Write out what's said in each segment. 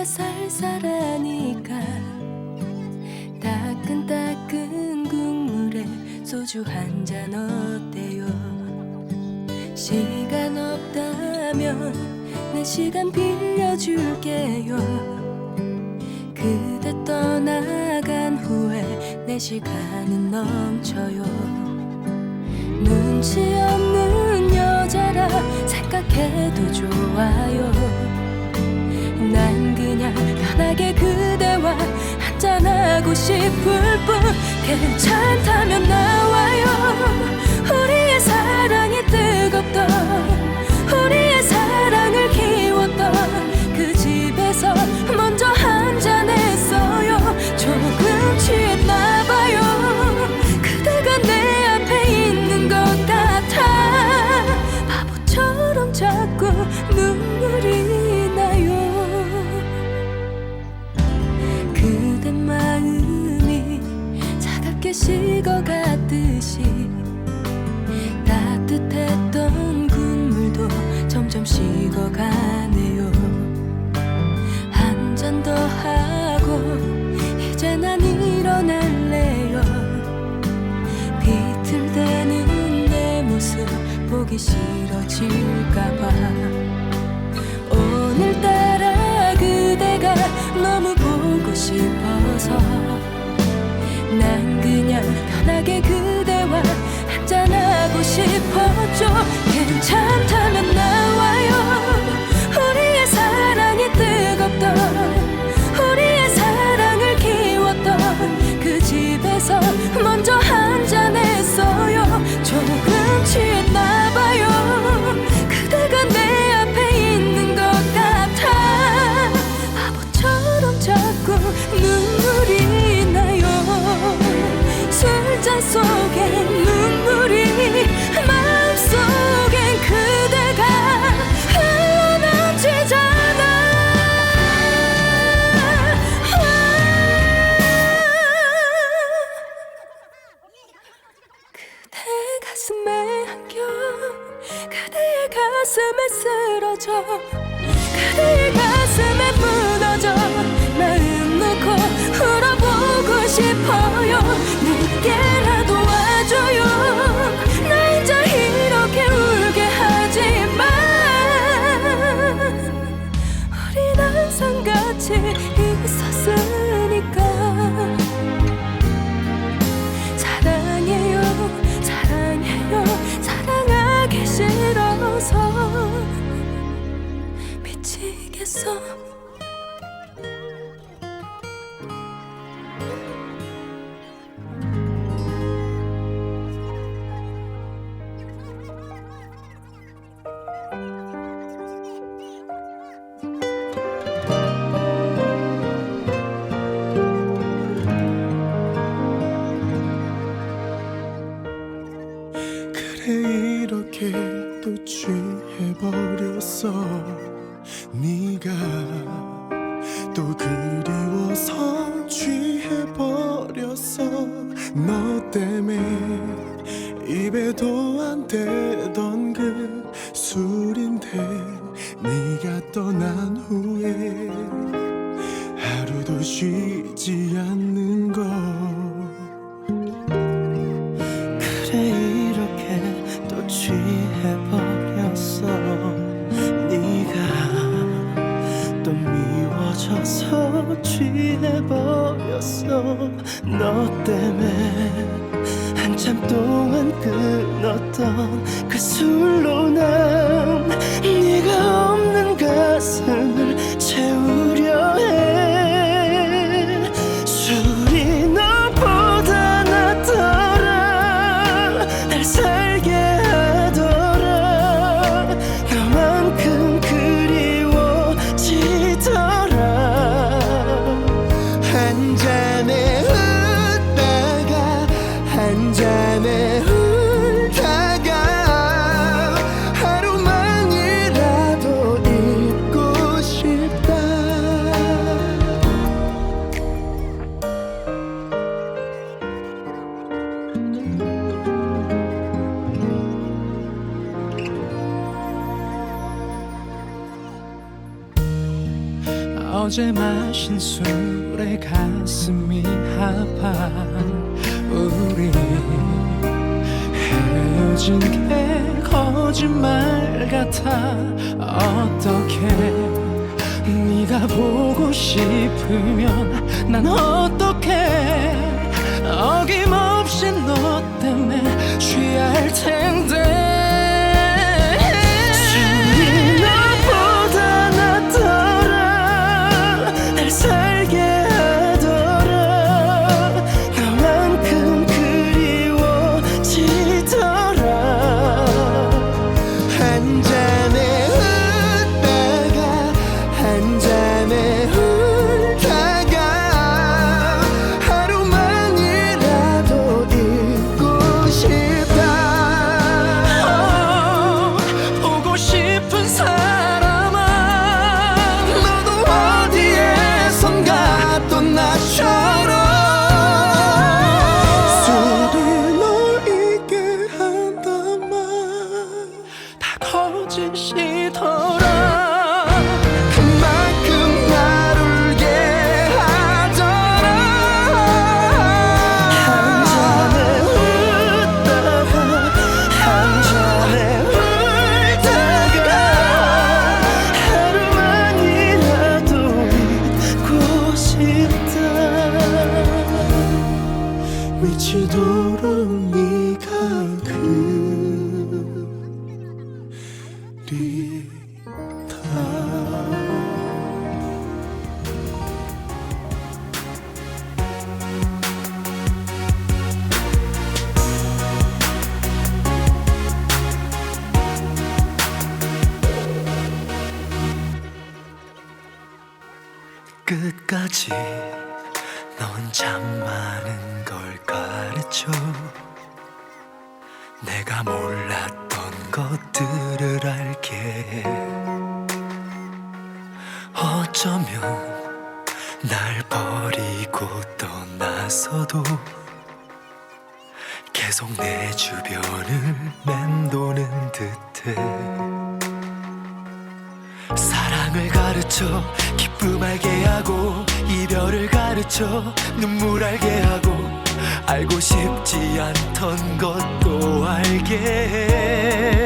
날씨가 쌀쌀하니까 따끈따끈 국물에 소주 한 잔 어때요? 시간 없다면 내 시간 빌려줄게요. 그대 떠나간 후에 내 시간은 넘쳐요. 눈치 없는 여자라 생각해도 좋아요 난 그냥 편하게 그대와 한잔하고 싶을 뿐. 괜찮다면 나와요. 우리의 사랑이 뜨겁던 식어갔듯이 따뜻했던 국물도 점점 식어가네요. 한 잔 더 하고 이제 난 일어날래요. 비틀대는 내 모습 보기 싫어질까봐. 오늘따라 편하게 그대와 한잔하고 싶었죠 괜찮다면 가슴에 안겨 그대의 가슴에 쓰러져. 그대의 가슴에 무너 취해버렸어 네가 또 그리 미워져서 취해버렸어. 너 때문에 한참 동안 끊었던 그 술로 난 네가 없는 가슴 어제 마신 술에 가슴이 아파. 우리 헤어진 게 거짓말 같아. 어떻게 네가 보고 싶으면 난 어떻게? 어김없이 너 때문에 취할 텐 사 미치도록 네가 그리다 끝까지 넌 참 많은 걸 가르쳐 내가 몰랐던 것들을 알게 해. 어쩌면 날 버리고 떠나서도 계속 내 주변을 맴도는 듯해 사랑을 가르쳐 기쁨 알게 하고 이별을 가르쳐 눈물 알게 하고 알고 싶지 않던 것도 알게. 해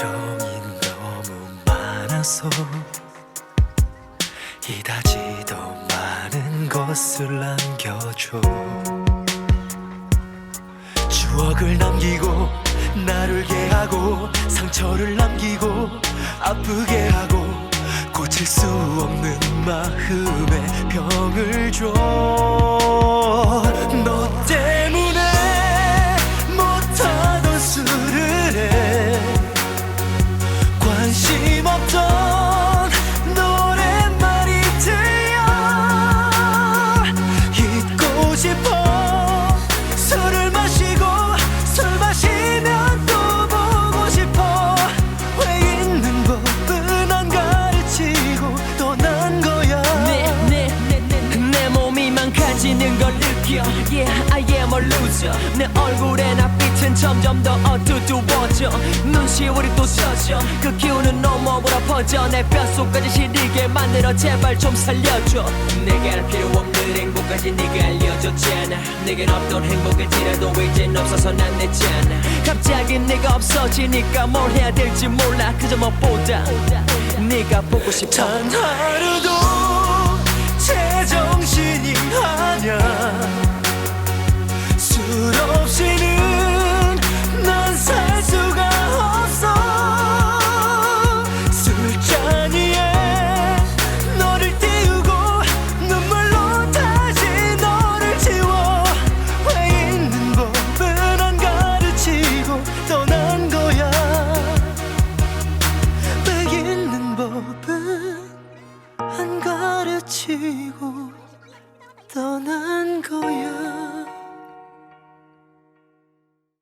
넌 정이 너무 많아서 이다지도 많은 것을 남겨줘. 추억을 남기고 나를 게 하고 상처를 남기고 아프게 하고 고칠 수 없는 마음에 병을 줘 loser 내 얼굴에 낯빛은 점점 더 어두워져. 눈시울이 또 젖어 그 기운은 온몸으로 퍼져. 내 뼛속까지 시리게 만들어. 제발 좀 살려줘. 내게 할 필요 없는 행복까지 네가 알려줬잖아. 내겐 없던 행복일지라도 이젠 없어서 난 내잖아. 갑자기 네가 없어지니까 뭘 해야 될지 몰라. 그저 무엇보다 네가 보고 싶어. 단 하루도